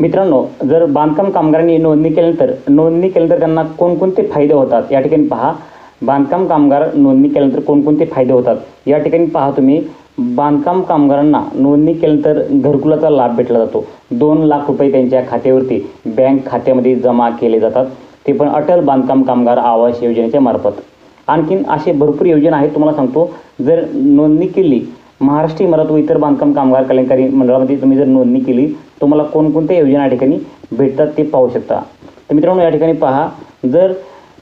मित्रांनो जर बांधकाम कामगारांनी नोंदणी केल्यानंतर नोंदणी केल्यानंतर त्यांना कोणकोणते फायदे होतात? या ठिकाणी पहा. बांधकाम कामगार नोंदणी केल्यानंतर कोणकोणते फायदे होतात? या ठिकाणी पहा तुम्ही. बांधकाम कामगारांना नोंदणी केल्यानंतर घरकुलाचा लाभ भेटला जातो. दोन लाख रुपये त्यांच्या खात्यावरती बँक खात्यामध्ये जमा केले जातात. ते पण अटल बांधकाम कामगार आवास योजनेच्या मार्फत. आणखीन असे भरपूर योजना आहेत तुम्हाला सांगतो. जर नोंदणी केली महाराष्ट्र इमारत व इतर बांधकाम कामगार कल्याणकारी मंडळामध्ये तुम्ही जर नोंदणी केली तुम्हाला कोणकोणत्या योजना या ठिकाणी भेटतात ते पाहू शकता. तर मित्रांनो या ठिकाणी पहा जर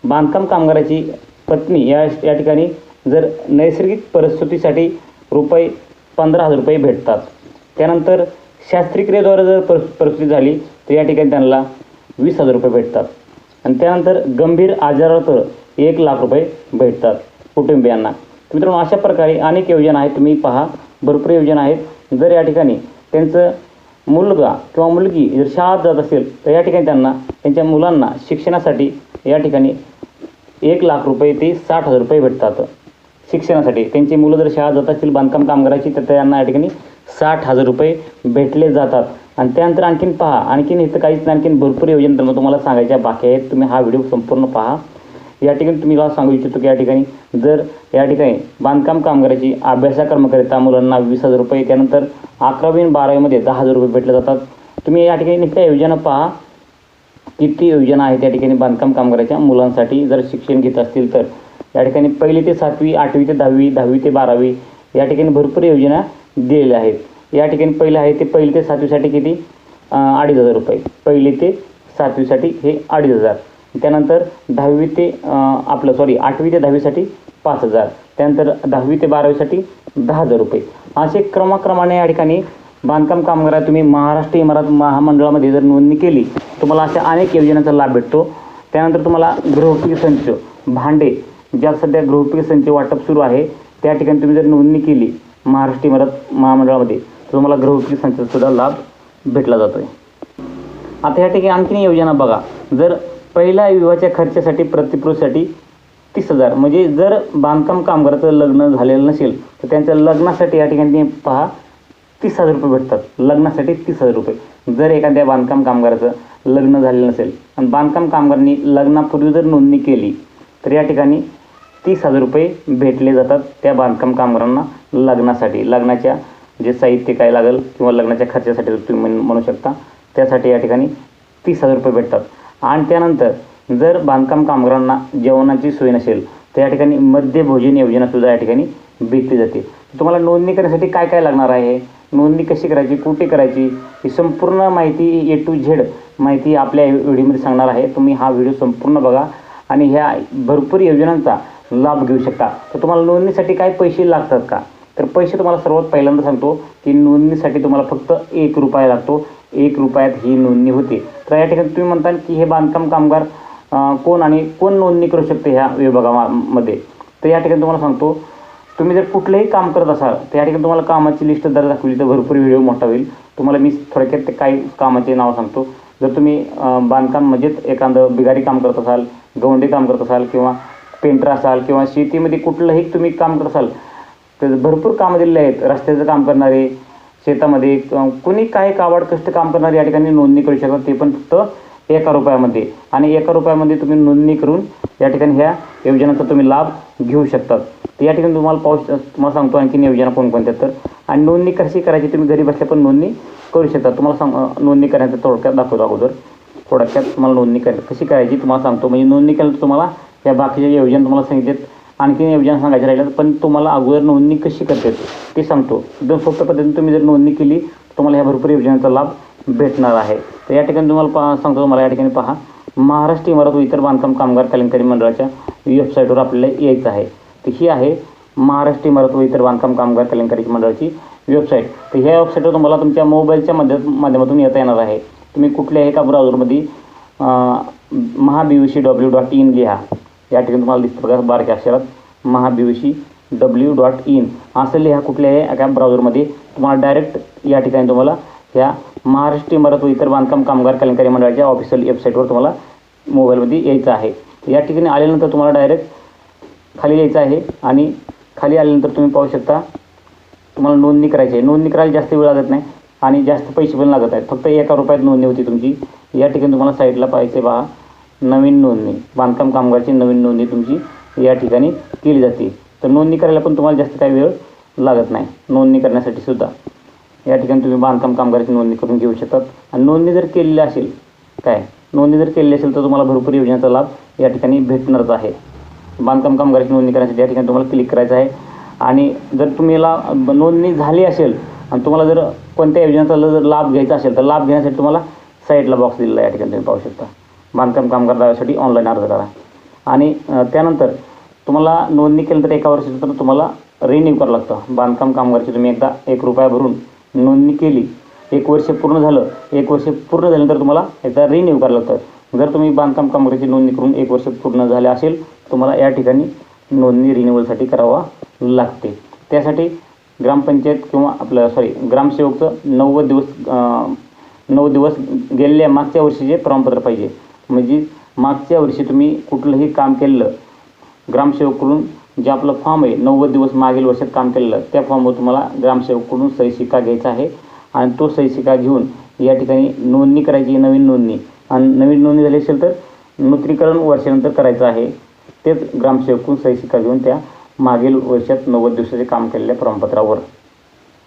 बांधकाम कामगाराची पत्नी या या ठिकाणी जर नैसर्गिक परिस्थितीसाठी रुपये पंधरा हजार रुपये भेटतात. त्यानंतर शास्त्रक्रियेद्वारे जर पर परिस्थिती झाली तर या ठिकाणी त्यांना वीस हजार रुपये भेटतात. आणि त्यानंतर गंभीर आजारात एक लाख रुपये भेटतात कुटुंबियांना. मित्रांनो अशा प्रकारे अनेक योजना आहेत. तुम्ही पहा भरपूर योजना आहेत. जर या ठिकाणी त्यांचं मुलगा किंवा मुलगी जर शाळेत जात असेल तर या ठिकाणी त्यांना त्यांच्या मुलांना शिक्षणासाठी या ठिकाणी एक लाख रुपये ते साठ हजार रुपये भेटतात. शिक्षणासाठी. त्यांची मुलं जर शाळा जात असतील बांधकाम कामगाराची तर त्यांना या ठिकाणी साठ हजार रुपये भेटले जातात. आणि त्यानंतर आणखीन पहा आणखीन इथं काहीच आणखीन भरपूर योजना तुम्हाला सांगायच्या बाकी आहेत. तुम्ही हा व्हिडिओ संपूर्ण पहा. या ठिकाणी तुम्ही मला सांगू इच्छितो की या ठिकाणी जर या ठिकाणी बांधकाम कामगाराची अभ्यासाक्रमाकरिता मुलांना वीस हजार रुपये त्यानंतर अकरावी आणि बारावीमध्ये दहा हजार रुपये भेटले जातात. तुम्ही या ठिकाणी नुसत्या योजना पहा. किती योजना आहेत या ठिकाणी बांधकाम कामगाराच्या मुलांसाठी? जर शिक्षण घेत असतील तर. या ठिकाणी पहिली ते सातवी आठवी ते दहावी दहावी ते बारावी या ठिकाणी भरपूर योजना दिलेल्या आहेत. या ठिकाणी पहिलं आहे ते पहिली ते सातवीसाठी किती? अडीच हजार रुपये. पहिली ते सातवीसाठी हे अडीच हजार. त्यानंतर दहावी ते आपलं सॉरी आठवी ते दहावीसाठी पाच हजार. त्यानंतर दहावी ते बारावीसाठी दहा हजार रुपये. असे क्रमाक्रमाने या ठिकाणी बांधकाम कामगारात तुम्ही महाराष्ट्र इमारत महामंडळामध्ये जर नोंदणी केली तुम्हाला अशा अनेक योजनांचा लाभ भेटतो. त्यानंतर तुम्हाला गृहोपयोगी संच भांडे ज्या सध्या गृहोपयोगी संच वाटप सुरू आहे त्या ठिकाणी तुम्ही जर नोंदणी केली महाराष्ट्र इमारत महामंडळामध्ये तर तुम्हाला गृहोपयोगी संचचासुद्धा लाभ भेटला जातो आहे आता या ठिकाणी आणखीन योजना बघा. जर पहिल्या विवाहाच्या खर्चासाठी प्रतिपुरुषासाठी तीस हजार. म्हणजे जर बांधकाम कामगाराचं लग्न झालेलं नसेल तर त्यांच्या लग्नासाठी या ठिकाणी पहा तीस हजार रुपये भेटतात. लग्नासाठी तीस हजार रुपये. जर एखाद्या बांधकाम कामगाराचं लग्न झालेलं नसेल आणि बांधकाम कामगारांनी लग्नापूर्वी जर नोंदणी केली तर या ठिकाणी तीस हजार रुपये भेटले जातात त्या बांधकाम कामगारांना लग्नासाठी. लग्नाच्या जे साहित्य काय लागेल किंवा लग्नाच्या खर्चासाठी तुम्ही म्हणू शकता त्यासाठी या ठिकाणी तीस हजार रुपये भेटतात. आणि त्यानंतर जर बांधकाम कामगारांना जेवणाची सोय नसेल तर या ठिकाणी मध्यभोजन योजनासुद्धा या ठिकाणी भेटली जाते. तुम्हाला नोंदणी करण्यासाठी काय काय लागणार आहे? नोंदणी कशी करायची? कुठे करायची? ही संपूर्ण माहिती ए टू झेड माहिती आपल्या व्हिडिओमध्ये सांगणार आहे. तुम्ही हा व्हिडिओ संपूर्ण बघा आणि ह्या भरपूर योजनांचा लाभ घेऊ शकता. तर तुम्हाला नोंदणीसाठी काय पैसे लागतात का? तर पैसे तुम्हाला सर्वात पहिल्यांदा सांगतो की नोंदणीसाठी तुम्हाला फक्त एक रुपया लागतो. एक रुपयात ही नोंदणी होते. तर या ठिकाणी तुम्ही म्हणता की हे बांधकाम कामगार कोण आणि कोण नोंदणी करू शकते ह्या विभागामध्ये? तर या ठिकाणी तुम्हाला सांगतो तुम्ही जर कुठलंही काम करत असाल तर या ठिकाणी तुम्हाला कामाची लिस्ट जर दाखवली तर भरपूर व्हिडिओ मोठा होईल. तुम्हाला मी थोडक्यात ते काही कामाचे नाव सांगतो. जर तुम्ही बांधकाम म्हणजेच एखादं बिगारी काम करत असाल गवंडी काम करत असाल किंवा पेंटर असाल किंवा शेतीमध्ये कुठलंही तुम्ही काम करत असाल तर भरपूर कामं दिलेले आहेत. रस्त्याचं काम करणारे शेतामध्ये कुणी काही काबाड कष्ट काम करणारे या ठिकाणी नोंदणी करू शकतात. ते पण फक्त एका रुपयामध्ये. आणि एका रुपयामध्ये तुम्ही नोंदणी करून या ठिकाणी ह्या योजनाचा तुम्ही लाभ घेऊ शकतात. तर या ठिकाणी तुम्हाला पाहू तुम्हाला सांगतो आणखीन योजना कोणकोणत्या तर. आणि नोंदणी कशी करायची? तुम्ही घरी बसल्या पण नोंदणी करू शकता. तुम्हाला सांग नोंदणी करण्याचं थोडक्यात दाखवतो अगोदर. थोडक्यात तुम्हाला नोंदणी कर कशी करायची तुम्हाला सांगतो. म्हणजे नोंदणी केल्यानंतर तुम्हाला या बाकीच्या योजना तुम्हाला सांगितल्यात आणखीन योजना सांगायचं राहिल्यात पण तुम्हाला अगोदर नोंदणी कशी करते ते सांगतो. एकदम सोप्या पद्धतीने तुम्ही जर नोंदणी केली तर तुम्हाला ह्या भरपूर योजनांचा लाभ भेटणार आहे. तर या ठिकाणी तुम्हाला पहा सांगतो तुम्हाला या ठिकाणी पहा. महाराष्ट्र इमारत व इतर बांधकाम कामगार कल्याणकारी मंडळाच्या वेबसाईटवर आपल्याला यायचं आहे. तर ही आहे महाराष्ट्र इमारत व इतर बांधकाम कामगार कल्याणकारी मंडळाची वेबसाईट तर ह्या वेबसाईटवर तुम्हाला तुमच्या मोबाईलच्या मध्य माध्यमातून येता येणार आहे. तुम्ही कुठल्याही एका ब्राउझरमध्ये सी डब्ल्यू डॉट इन लिहा या ठिकाणी तुम्हाला दिसतं बघा बारक्या अक्षरात महाबीवीसी डब्ल्यू डॉट इन असं लिहा कुठल्याही एका ब्राउझरमध्ये तुम्हाला डायरेक्ट या ठिकाणी तुम्हाला ह्या महाराष्ट्र इमारत व इतर बांधकाम कामगार कल्याणकारी मंडळाच्या ऑफिशियल वेबसाईटवर तुम्हाला मोबाईलमध्ये यायचं आहे. या ठिकाणी आल्यानंतर तुम्हाला डायरेक्ट खाली यायचं आहे आणि खाली आल्यानंतर तुम्ही पाहू शकता तुम्हाला नोंदणी करायची आहे. नोंदणी करायला जास्त वेळ लागत नाही आणि जास्त पैसे पण लागत आहेत. फक्त एका रुपयात नोंदणी होती तुमची. या ठिकाणी तुम्हाला साईडला पाहायचे पहा नवीन नोंदणी बांधकाम कामगारची नवीन नोंदणी तुमची या ठिकाणी केली जाते. तर नोंदणी करायला पण तुम्हाला जास्त काही वेळ लागत नाही. नोंदणी करण्यासाठी सुद्धा. या ठिकाणी तुम्ही बांधकाम कामगाराची नोंदणी करून घेऊ शकतात. आणि नोंदणी जर केलेली असेल काय? नोंदणी जर केलेली असेल तर तुम्हाला भरपूर योजनेचा लाभ या ठिकाणी भेटणारच आहे. बांधकाम कामगाराची नोंदणी करण्यासाठी या ठिकाणी तुम्हाला क्लिक करायचं आहे. आणि जर तुम्हाला नोंदणी झाली असेल आणि तुम्हाला जर कोणत्या योजनेचा जर लाभ घ्यायचा असेल तर लाभ घेण्यासाठी तुम्हाला साईडला बॉक्स दिलेला या ठिकाणी तुम्ही पाहू शकता. बांधकाम कामगार ऑनलाईन अर्ज करा. आणि त्यानंतर तुम्हाला नोंदणी केली तर एका वर्षाचं तर तुम्हाला रिन्यू करावं लागतं. बांधकाम कामगारची तुम्ही एकदा एक रुपया भरून नोंदणी केली एक वर्ष पूर्ण झालं एक वर्ष पूर्ण झाल्यानंतर तुम्हाला एकदा रिन्यू करावं लागतं. जर तुम्ही बांधकाम कामगाराची नोंदणी करून एक वर्ष पूर्ण झाले असेल तुम्हाला या ठिकाणी नोंदणी रिन्यूवलसाठी करावा लागते. त्यासाठी ग्रामपंचायत किंवा आपलं सॉरी ग्रामसेवकचं नव्वद दिवस नऊ दिवस गेलेल्या मागच्या वर्षीचे प्रमाणपत्र पाहिजे. म्हणजे मागच्या वर्षी तुम्ही कुठलंही काम केलेलं ग्रामसेवककडून जे आपलं फॉर्म आहे नव्वद दिवस मागील वर्षात काम केलेलं त्या फॉर्मवर तुम्हाला ग्रामसेवककडून सही शिक्का घ्यायचा आहे. आणि तो सही शिक्का घेऊन या ठिकाणी नोंदणी करायची नवीन नोंदणी. आणि नवीन नोंदणी झाली असेल तर नूतनीकरण वर्षानंतर करायचं आहे. तेच ग्रामसेवककडून सही शिक्का घेऊन त्या मागील वर्षात नव्वद दिवसाचे काम केलेल्या प्रमाणपत्रावर.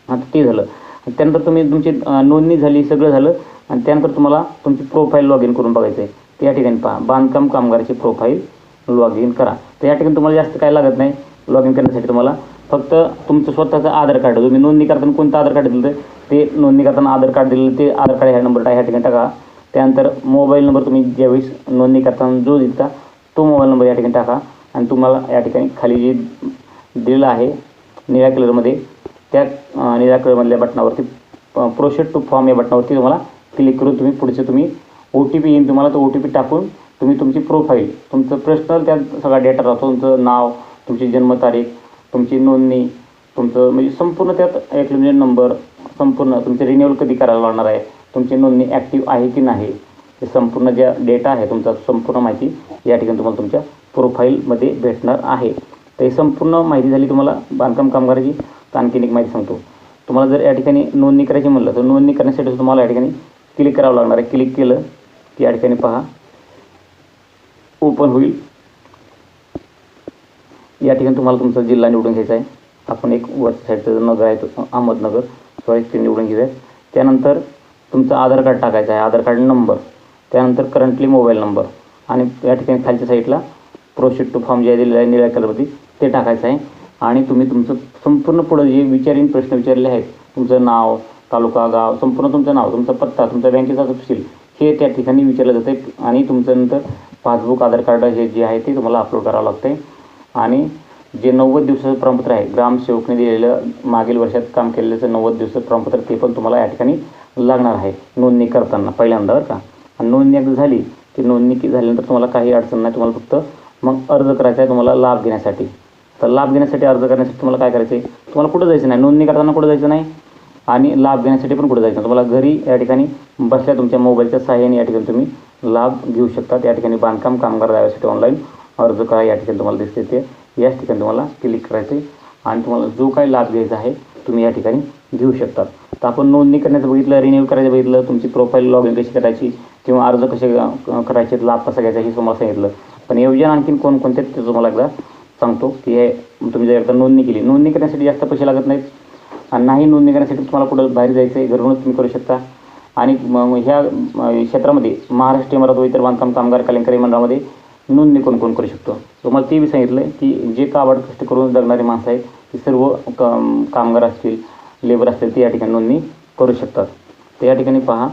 आता ते झालं. त्यानंतर तुम्ही तुमची नोंदणी झाली सगळं झालं. आणि त्यानंतर तुम्हाला तुमची प्रोफाईल लॉग इन करून बघायचं आहे तर या ठिकाणी पहा. बांधकाम कामगाराची प्रोफाईल लॉग इन करा. तर या ठिकाणी तुम्हाला जास्त काय लागत नाही. लॉग इन करण्यासाठी तुम्हाला फक्त तुमचं स्वतःचं आधार कार्ड तुम्ही नोंदणी करताना कोणतं आधार कार्ड दिलं ते नोंदणी करताना आधार कार्ड दिलेलं ते आधार कार्ड ह्या नंबर ह्या ठिकाणी टाका. त्यानंतर मोबाईल नंबर तुम्ही ज्यावेळेस नोंदणी करताना जो दिलता तो मोबाईल नंबर या ठिकाणी टाका. आणि तुम्हाला या ठिकाणी खाली जे दिलेलं आहे निळ्या कलरमध्ये त्या निळ्या कलरमधल्या बटनावरती प्रोसेड टू फॉर्म या बटनावरती तुम्हाला क्लिक करून तुम्ही पुढचे तुम्ही ओ टी पी येईल तुम्हाला तो ओ टी पी टाकून तुम्ही तुमची प्रोफाईल तुमचं पर्सनल त्यात सगळा डेटा राहतो तुमचं नाव तुमची जन्मतारीख तुमची नोंदणी तुमचं म्हणजे संपूर्ण त्यात ॲक्लिमेंट म्हणजे नंबर संपूर्ण तुमचे रिन्युअल कधी करायला लागणार आहे तुमची नोंदणी ॲक्टिव्ह आहे की नाही हे संपूर्ण ज्या डेटा आहे तुमचा संपूर्ण माहिती या ठिकाणी तुम्हाला तुमच्या प्रोफाईलमध्ये भेटणार आहे. तर ही संपूर्ण माहिती झाली तुम्हाला बांधकाम कामगाराची तर आणखीन एक माहिती सांगतो. तुम्हाला जर या ठिकाणी नोंदणी करायची म्हणलं तर नोंदणी करण्यासाठी तुम्हाला या ठिकाणी क्लिक करावं लागणार आहे. क्लिक केलं या ठिकाणी पहा. ओपन होईल. या ठिकाणी तुम्हाला तुमचा जिल्हा निवडून घ्यायचा आहे. आपण एक वरच्या साईडचं नगर आहे तो अहमदनगर. सॉरी ते निवडून घेऊया त्यानंतर तुमचं आधार कार्ड टाकायचं आहे. आधार कार्ड नंबर त्यानंतर करंटली मोबाईल नंबर आणि या ठिकाणी खालच्या साईडला प्रोसेड टू फॉर्म जे दिलेलं आहे निळ्या कलरवरती ते टाकायचं आहे. आणि तुम्ही तुमचं संपूर्ण पुढं जे विचारीन प्रश्न विचारले आहेत तुमचं नाव तालुका गाव संपूर्ण तुमचं नाव तुमचा पत्ता तुमच्या बँकेचा तपशील हे त्या ठिकाणी विचारलं जातं आहे आणि तुमचं नंतर पासबुक आधार कार्ड हे जे आहे ते तुम्हाला अपलोड करावं लागतं आहे आणि जे नव्वद दिवसाचं प्रमाणपत्र आहे ग्रामसेवकने दिलेलं मागील वर्षात काम केलेलं नव्वद दिवसाचं प्रमाणपत्र ते पण तुम्हाला या ठिकाणी लागणार आहे नोंदणी करताना पहिल्यांदा बरं का. आणि नोंदणी एकदा झाली की नोंदणी की झाल्यानंतर तुम्हाला काही अडचण नाही तुम्हाला फक्त मग अर्ज करायचा आहे तुम्हाला लाभ घेण्यासाठी. तर लाभ घेण्यासाठी अर्ज करण्यासाठी तुम्हाला काय करायचं आहे तुम्हाला कुठं जायचं नाही? नोंदणी करताना कुठं जायचं नाही? आणि लाभ घेण्यासाठी पण कुठे जायचं? तुम्हाला घरी या ठिकाणी बसल्या तुमच्या मोबाईलच्या सहाय्याने या ठिकाणी तुम्ही लाभ घेऊ शकता. या ठिकाणी बांधकाम कामगार द्याव्यासाठी ऑनलाईन अर्ज करा. या ठिकाणी तुम्हाला दिसते ते. याच ठिकाणी तुम्हाला क्लिक करायचे आणि तुम्हाला जो काही लाभ घ्यायचा आहे तुम्ही या ठिकाणी घेऊ शकतात तर आपण नोंदणी करण्याचं बघितलं रिन्यू करायचं बघितलं तुमची प्रोफाईल लॉग इन कशी करायची किंवा अर्ज कसे करायचे लाभ कसा घ्यायचा हे तुम्हाला सांगितलं. पण योजना आणखीन कोणकोणते ते तुम्हाला एकदा सांगतो. की हे तुम्ही जर एकदा नोंदणी केली. नोंदणी करण्यासाठी जास्त पैसे लागत नाहीत. आणि नाही नोंदणी करण्यासाठी तुम्हाला कुठं बाहेर जायचं आहे घरूनच तुम्ही करू शकता. आणि मग ह्या क्षेत्रामध्ये महाराष्ट्र इमारत इतर बांधकाम कामगार कलंकारी मंडळामध्ये नोंदणी कोण कोण करू शकतो? तुम्हाला ते बी सांगितलं की जे काबाड कष्ट करून जगणारी माणसं आहेत ते सर्व कामगार असतील लेबर असतील ते या ठिकाणी नोंदणी करू शकतात. तर या ठिकाणी पहा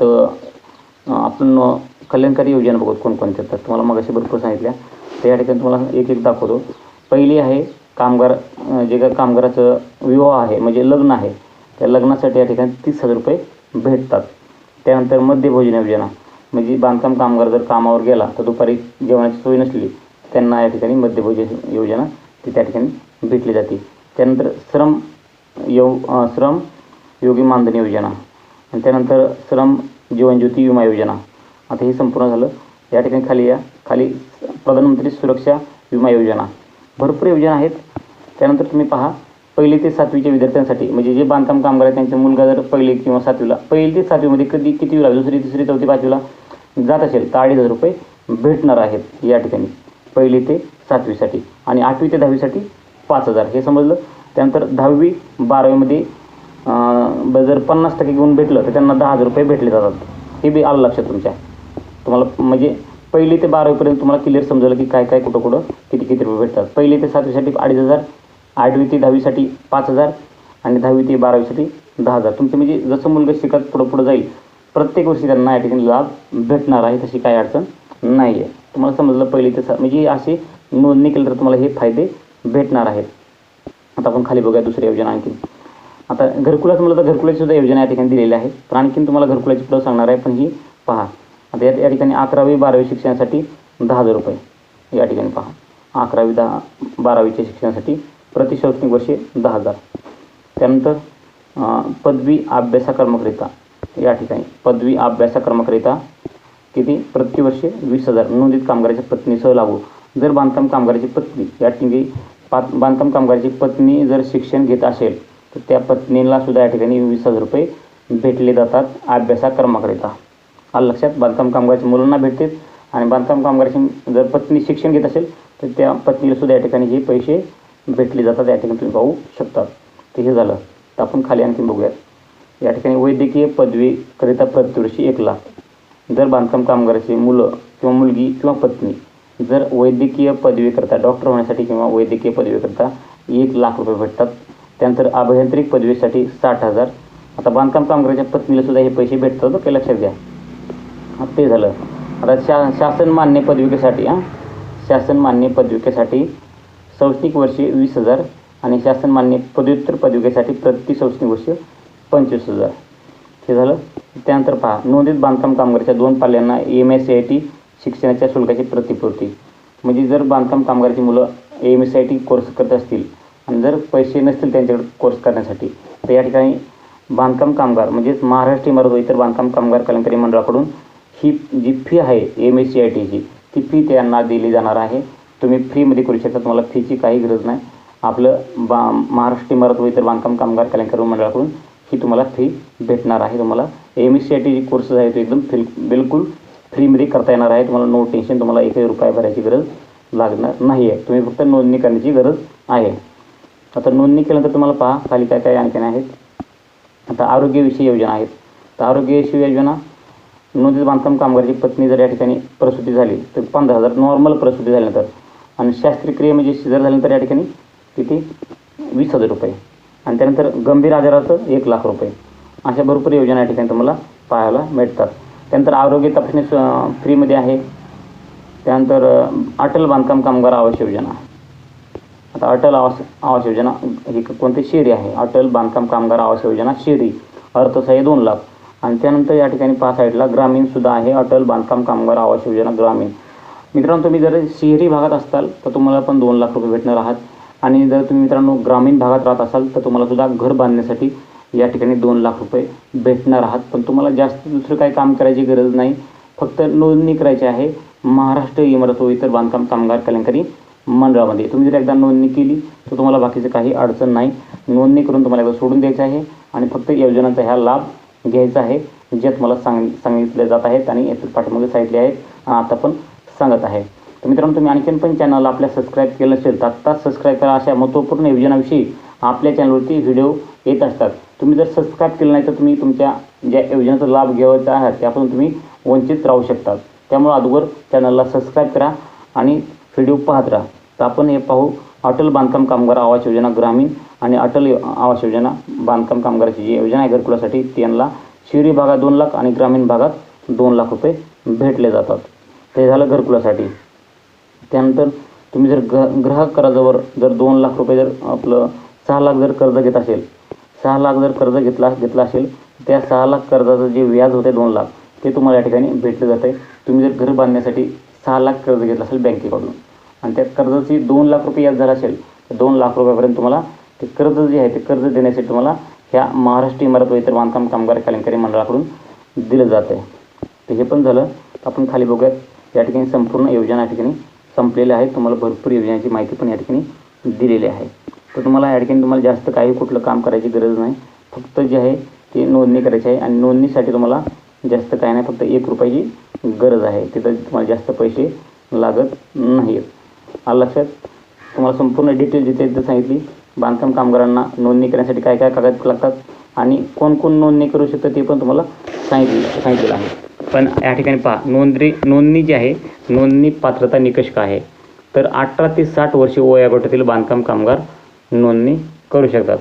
तर आपण कल्याणकारी योजना बघत कोणकोणत्या तर तुम्हाला मग अशी भरपूर सांगितल्या. तर या ठिकाणी तुम्हाला एक एक दाखवतो. पहिली आहे कामगार जे काही कामगाराचं विवाह आहे म्हणजे लग्न आहे त्या लग्नासाठी या ठिकाणी तीस हजार रुपये भेटतात. त्यानंतर मध्यभोजन योजना म्हणजे बांधकाम कामगार जर कामावर गेला तर दुपारी जेवणाची सोय नसली त्यांना या ठिकाणी मध्यभोजन योजना ती त्या ठिकाणी भेटली जाते. त्यानंतर श्रम यो श्रम योगी मानधन योजना आणि त्यानंतर श्रम जीवनज्योती विमा योजना. आता हे संपूर्ण झालं. या ठिकाणी खाली या खाली प्रधानमंत्री सुरक्षा विमा योजना. भरपूर योजना आहेत. त्यानंतर तुम्ही पहा पहिली ते सातवीच्या विद्यार्थ्यांसाठी म्हणजे जे बांधकाम कामगार आहेत त्यांचा मुलगा जर पहिले किंवा सातवीला पहिली ते सातवीमध्ये कधी किती कितवीला दुसरी तिसरी चौथी पाचवीला जात असेल तर अडीच हजार रुपये भेटणार आहेत या ठिकाणी पहिली ते सातवीसाठी. आणि आठवी ते दहावीसाठी पाच हजार. हे समजलं? त्यानंतर दहावी बारावीमध्ये ब- जर पन्नास टक्के घेऊन भेटलं तर त्यांना दहा हजार रुपये भेटले जातात. हे बी आलं लक्षात तुमच्या. तुम्हाला म्हणजे पहिली ते बारावीपर्यंत तुम्हाला क्लिअर समजलं की काय काय कुठं कुठं किती किती रुपये भेटतात. पहिली ते सातवीसाठी अडीच हजार आठवी ते दहावीसाठी पाच हजार आणि दहावी ते बारावीसाठी दहा हजार. तुमचे म्हणजे जसं मुलगा शिकत पुढं पुढं जाईल प्रत्येक वर्षी त्यांना या ठिकाणी लाभ भेटणार आहे तशी काही अडचण नाही आहे तुम्हाला समजलं पहिले तसं म्हणजे असे नोंदणी केली तर तुम्हाला हे फायदे भेटणार आहेत. आता आपण खाली बघूया दुसरी योजना आणखी आता घरकुलाचं म्हणलं तर घरकुलाची सुद्धा योजना या ठिकाणी दिलेली आहे. पण आणखीन तुम्हाला घरकुलाची पुढं सांगणार आहे पण ही पहा. आता या या ठिकाणी अकरावी बारावी शिक्षणासाठी दहा हजार रुपये या ठिकाणी पहा. अकरावी दहा बारावीच्या शिक्षणासाठी प्रतिशैक्षणिक वर्षे दहा हजार. त्यानंतर पदवी अभ्यासक्रमाकरिता या ठिकाणी पदवी अभ्यासक्रमाकरिता किती? प्रतिवर्षे वीस हजार. नोंदित कामगाराच्या पत्नीसह लागू. जर बांधकाम कामगाराची पत्नी या ठिकाणी पा बांधकाम कामगाराची पत्नी जर शिक्षण घेत असेल तर त्या पत्नीला सुद्धा या ठिकाणी वीस हजार रुपये भेटले जातात अभ्यासक्रमाकरिता. आलं लक्षात? बांधकाम कामगाराच्या मुलांना भेटते आणि बांधकाम कामगाराची जर पत्नी शिक्षण घेत असेल तर त्या पत्नीला सुद्धा या ठिकाणी हे पैसे भेटले जातात या ठिकाणी तुम्ही पाहू शकतात. ते हे झालं. तर आपण खाली आणखी बघूयात. या ठिकाणी वैद्यकीय पदवीकरिता प्रतिवर्षी एक लाख जर बांधकाम कामगाराची मुलं किंवा मुलगी किंवा पत्नी जर वैद्यकीय पदवीकरता डॉक्टर होण्यासाठी किंवा वैद्यकीय पदवीकरता एक लाख रुपये भेटतात त्यानंतर अभियांत्रिक पदवीसाठी साठ हजार. आता बांधकाम कामगाराच्या पत्नीला सुद्धा हे पैसे भेटतात ते लक्षात घ्या. ते झालं. आता शा शासन मान्य पदविकेसाठी हां. शासन मान्य पदविकेसाठी शैक्षणिक वर्षे वीस हजार आणि शासनमान्य पदव्युत्तर पदविकेसाठी प्रति शैक्षणिक वर्ष पंचवीस हजार. हे झालं. त्यानंतर पहा नोंदित बांधकाम कामगाराच्या दोन पाल्यांना M S C I T शिक्षणाच्या शुल्काची प्रतिपूर्ती. म्हणजे जर बांधकाम कामगाराची मुलं M S C I T course करत असतील आणि जर पैसे नसतील त्यांच्याकडे कोर्स करण्यासाठी तर या ठिकाणी बांधकाम कामगार म्हणजेच महाराष्ट्र इमारत व इतर बांधकाम कामगार कलंकारी मंडळाकडून ही जी फी आहे एम एस सी आय टीची ती फी त्यांना दिली जाणार आहे. तुम्ही फ्रीमध्ये करू शकता. तुम्हाला फीची काही गरज नाही. आपलं बा महाराष्ट्र इमारत व इतर बांधकाम कामगार कल्याणकारी मंडळाकडून ही तुम्हाला फी भेटणार आहे. तुम्हाला M S C I T G courses आहे तो एकदम फ्री बिलकुल फ्रीमध्ये करता येणार आहे. तुम्हाला नो टेन्शन तुम्हाला एकही रुपया भरायची गरज लागणार नाही आहे तुम्ही फक्त नोंदणी करण्याची गरज आहे. आता नोंदणी केल्यानंतर तुम्हाला पहा खाली काय काय आणखीन आहेत. आता आरोग्यविषयी योजना आहेत. तर आरोग्यविषयी योजना नोंदित बांधकाम कामगाराची पत्नी जर या ठिकाणी प्रसूती झाली तर पंधरा हजार नॉर्मल प्रसूती झाल्यानंतर आणि शास्त्रक्रिया म्हणजे शिजर झाल्यानंतर या ठिकाणी किती वीस हजार रुपये. आणि त्यानंतर गंभीर आजाराचं एक लाख रुपये. अशा भरपूर योजना या ठिकाणी तुम्हाला पाहायला मिळतात. त्यानंतर आरोग्य तपासणी स- फ्रीमध्ये आहे. त्यानंतर अटल बांधकाम कामगार आवास योजना. आता अटल आवास आवास योजना ही कोणती शेरी आहे? अटल बांधकाम कामगार आवास योजना शेरी अर्थसहाय्य दोन लाख. आणि त्यानंतर या ठिकाणी पाच साईडला ग्रामीण सुद्धा आहे. अटल बांधकाम कामगार आवास योजना ग्रामीण. मित्रांनो तुम्ही जर शहरी भागात असाल तर तुम्हाला पण दोन लाख रुपये भेटणार आहात. आणि जर तुम्ही मित्रांनो ग्रामीण भागात राहत असाल तर तुम्हाला सुद्धा घर बांधण्यासाठी या ठिकाणी दोन लाख रुपये भेटणार आहात. पण तुम्हाला जास्त दुसरं काही काम करायची गरज नाही. फक्त नोंदणी करायची आहे. महाराष्ट्र इमारत व इतर बांधकाम कामगार कल्याणकारी मंडळामध्ये. तुम्ही जर एकदा नोंदणी केली तर तुम्हाला बाकीचं काही अडचण नाही. नोंदणी करून तुम्हाला एकदा सोडून द्यायचं आहे. आणि फक्त योजनांचा ह्या लाभ घ्यायचा आहे जे तुम्हाला सांग सांगितले जात आहेत आणि यातील पाठीमागे सांगितले आहेत. आणि आता पण सांगत आहे. तर मित्रांनो तुम्ही आणखीन पण चॅनल आपल्या सबस्क्राईब केलं असेल तर आत्ताच सबस्क्राईब करा. अशा महत्त्वपूर्ण योजनाविषयी आपल्या चॅनलवरती व्हिडिओ येत असतात. तुम्ही जर सबस्क्राईब केलं नाही तर तुम्ही तुमच्या ज्या योजनेचा लाभ घ्यायचा आहात त्यापासून तुम्ही वंचित राहू शकतात त्यामुळे अगोदर चॅनलला सबस्क्राईब करा आणि व्हिडिओ पाहत राहा. तर आपण हे पाहू अटल बांधकाम कामगार आवास योजना ग्रामीण आणि अटल आवास योजना बांधकाम कामगाराची जी योजना आहे घरकुलासाठी त्यांना शहरी भागात दोन लाख आणि ग्रामीण भागात दोन लाख रुपये भेटले जातात. ते झालं घरकुलासाठी. त्यानंतर तुम्ही जर ग ग्राहक कर्जावर जर दोन लाख रुपये जर आपलं सहा लाख जर कर्ज घेत असेल सहा लाख जर कर्ज घेतला घेतला असेल त्या सहा लाख कर्जाचं जे व्याज होते दोन लाख ते तुम्हाला या ठिकाणी भेटलं जातं आहे तुम्ही जर घर बांधण्यासाठी सहा लाख कर्ज घेतलं असेल बँकेकडून आणि त्या कर्जाची दोन लाख रुपये व्याज झाला असेल तर दोन लाख रुपयापर्यंत तुम्हाला ते कर्ज जे आहे ते कर्ज देण्यासाठी तुम्हाला ह्या महाराष्ट्र इमारत व इतर बांधकाम कामगार कलंकारी मंडळाकडून दिलं जातं आहे तर हे पण झालं. आपण खाली बघूयात. या ठिकाणी संपूर्ण योजना या ठिकाणी संपलेल्या आहेत. तुम्हाला भरपूर योजनांची माहिती पण या ठिकाणी दिलेली आहे. तर तुम्हाला या ठिकाणी तुम्हाला जास्त काही कुठलं काम करायची गरज नाही. फक्त जे आहे ते नोंदणी करायची आहे आणि नोंदणीसाठी तुम्हाला जास्त काय नाही फक्त एक रुपयाची गरज आहे. तिथं तुम्हाला जास्त पैसे लागत नाही आलं लक्षात? तुम्हाला संपूर्ण डिटेल जिथे तिथं सांगितली बांधकाम कामगारांना नोंदणी करण्यासाठी काय काय कागद लागतात आणि कोण कोण नोंदणी करू शकतं ते पण तुम्हाला सांगितले सांगितलेलं आहे. पण या ठिकाणी पहा नोंदणी नोंदणी जी आहे नोंदणी पात्रता निकष काय आहे? तर अठरा ते साठ वर्षे वयोगटातील बांधकाम कामगार नोंदणी करू शकतात.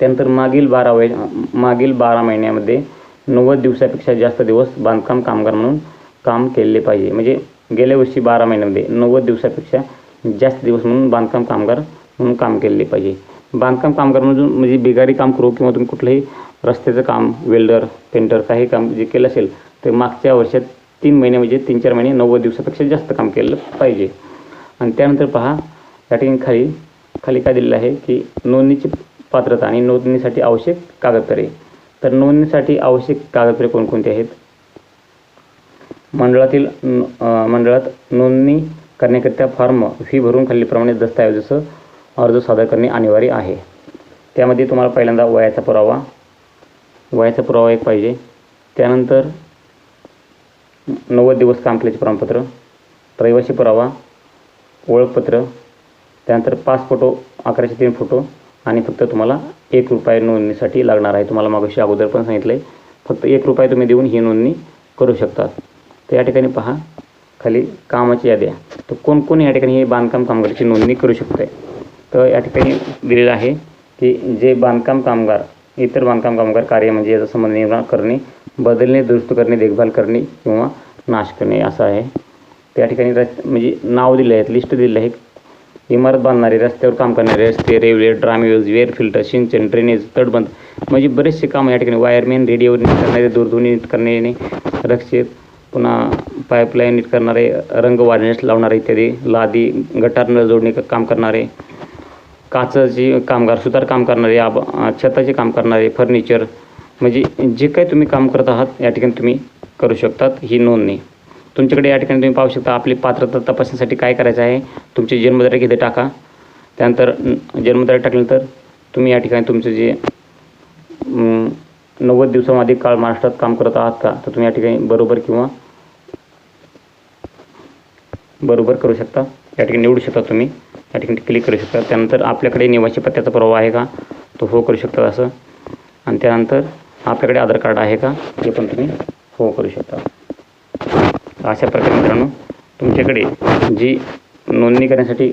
त्यानंतर मागील बारा वय मागील बारा महिन्यामध्ये नव्वद दिवसापेक्षा जास्त दिवस बांधकाम कामगार म्हणून काम केले पाहिजे. म्हणजे गेल्या वर्षी बारा महिन्यामध्ये नव्वद दिवसापेक्षा जास्त दिवस म्हणून बांधकाम कामगार म्हणून काम केले पाहिजे. बांधकाम कामगार म्हणून म्हणजे बिगारी काम करू किंवा तुम्ही कुठलंही रस्त्याचं काम वेल्डर पेंटर काही काम जे केलं असेल तर मागच्या वर्षात तीन महिने म्हणजे तीन चार महिने नव्वद दिवसापेक्षा जास्त काम केलं पाहिजे. आणि त्यानंतर पहा या ठिकाणी खाली खाली काय दिलेलं आहे की नोंदणीची पात्रता आणि नोंदणीसाठी आवश्यक कागदपत्रे. तर नोंदणीसाठी आवश्यक कागदपत्रे कोणकोणती आहेत? मंडळातील न- मंडळात नोंदणी करण्याकरिता फॉर्म फी भरून खाल्लीप्रमाणे दस्तऐवजाचं अर्ज सादर करणे अनिवार्य आहे. त्यामध्ये तुम्हाला पहिल्यांदा वयाचा पुरावा वयाचा पुरावा एक पाहिजे. त्यानंतर नव्वद दिवस काम केल्याचे प्रमाणपत्र रहिवासी पुरावा ओळखपत्र त्यानंतर पाच फोटो अकराशे तीन फोटो आणि फक्त तुम्हाला एक रुपये नोंदणीसाठी लागणार आहे. तुम्हाला मागाशी अगोदर पण सांगितलं आहे फक्त एक रुपये तुम्ही देऊन ही नोंदणी करू शकता तर या ठिकाणी पहा खाली कामाची यादी आहे. तर कोण कोण या ठिकाणी हे बांधकाम कामगाराची नोंदणी करू शकतं आहे तर या ठिकाणी दिलेलं आहे की जे बांधकाम कामगार इतर बांधकाम कामगार कार्य म्हणजे याचा संबंध निर्माण करणे बदलणे दुरुस्त करणे देखभाल करणे किंवा नाश करणे असं आहे. त्या ठिकाणी रस् म्हणजे नाव दिले आहेत लिस्ट दिलेलं आहे. इमारत बांधणारे रस्त्यावर काम करणारे रस्ते रेल्वे ड्रामेज वेअर फिल्टर सिंचन ड्रेनेज तटबंद म्हणजे बरेचसे कामं या ठिकाणी वायरमॅन रेडिओ नीट करणारे दूरध्वनी नीट करणे रक्षित पुन्हा पाईपलाईन नीट करणारे रंग वाढण्यास लावणारे इत्यादी लादी गटार नळ जोडणे काम करणारे काचाचे कामगार सुतार काम करणारे आब छताचे काम करणारे फर्निचर म्हणजे जे काही तुम्ही काम करत आहात या ठिकाणी तुम्ही करू शकतात ही नोंदणी. तुमच्याकडे या ठिकाणी तुम्ही पाहू शकता आपली पात्रता तपासण्यासाठी काय करायचं आहे तुमची जन्मतारीख इथे टाका. त्यानंतर जन्मतारीख टाकल्यानंतर तुम्ही या ठिकाणी तुमचं जे नव्वद दिवसामध्ये काळ महाराष्ट्रात काम करत आहात का तर तुम्ही या ठिकाणी बरोबर किंवा बरोबर करू शकता. या ठिकाणी निवडू शकता तुम्ही. या ठिकाणी क्लिक करू शकता. त्यानंतर आपल्याकडे निवासी पत्त्याचा पुरावा आहे का? तो हो करू शकता असं. आणि त्यानंतर आपल्याकडे आधार कार्ड आहे का? ते पण तुम्ही हो करू शकता. अशा प्रकारे मित्रांनो तुमच्याकडे जी नोंदणी करण्यासाठी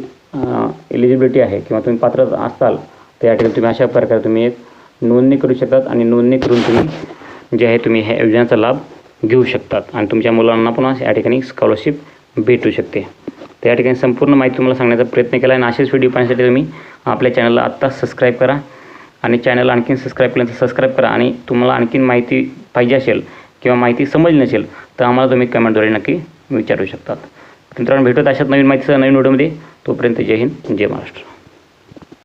एलिजिबिलिटी आहे किंवा तुम्ही पात्र असाल तर या ठिकाणी तुम्ही अशा प्रकारे तुम्ही एक नोंदणी करू शकतात आणि नोंदणी करून तुम्ही जे आहे तुम्ही ह्या योजनेचा लाभ घेऊ शकतात. आणि तुमच्या मुलांना पण या ठिकाणी स्कॉलरशिप भेटू शकते. तर या ठिकाणी संपूर्ण माहिती तुम्हाला सांगण्याचा प्रयत्न केला आणि असेच व्हिडिओ पाहण्यासाठी तुम्ही आपल्या चॅनलला आत्ताच सबस्क्राईब करा आणि चॅनल आणखीन सबस्क्राईब केल्यानंतर सबस्क्राईब करा आणि तुम्हाला आणखीन माहिती पाहिजे असेल किंवा माहिती समजली नसेल तर आम्हाला तुम्ही कमेंटद्वारे नक्की विचारू शकतात. मित्रांनो भेटत अशात नवीन माहितीसह नवीन व्हिडिओमध्ये तोपर्यंत जय हिंद जय महाराष्ट्र.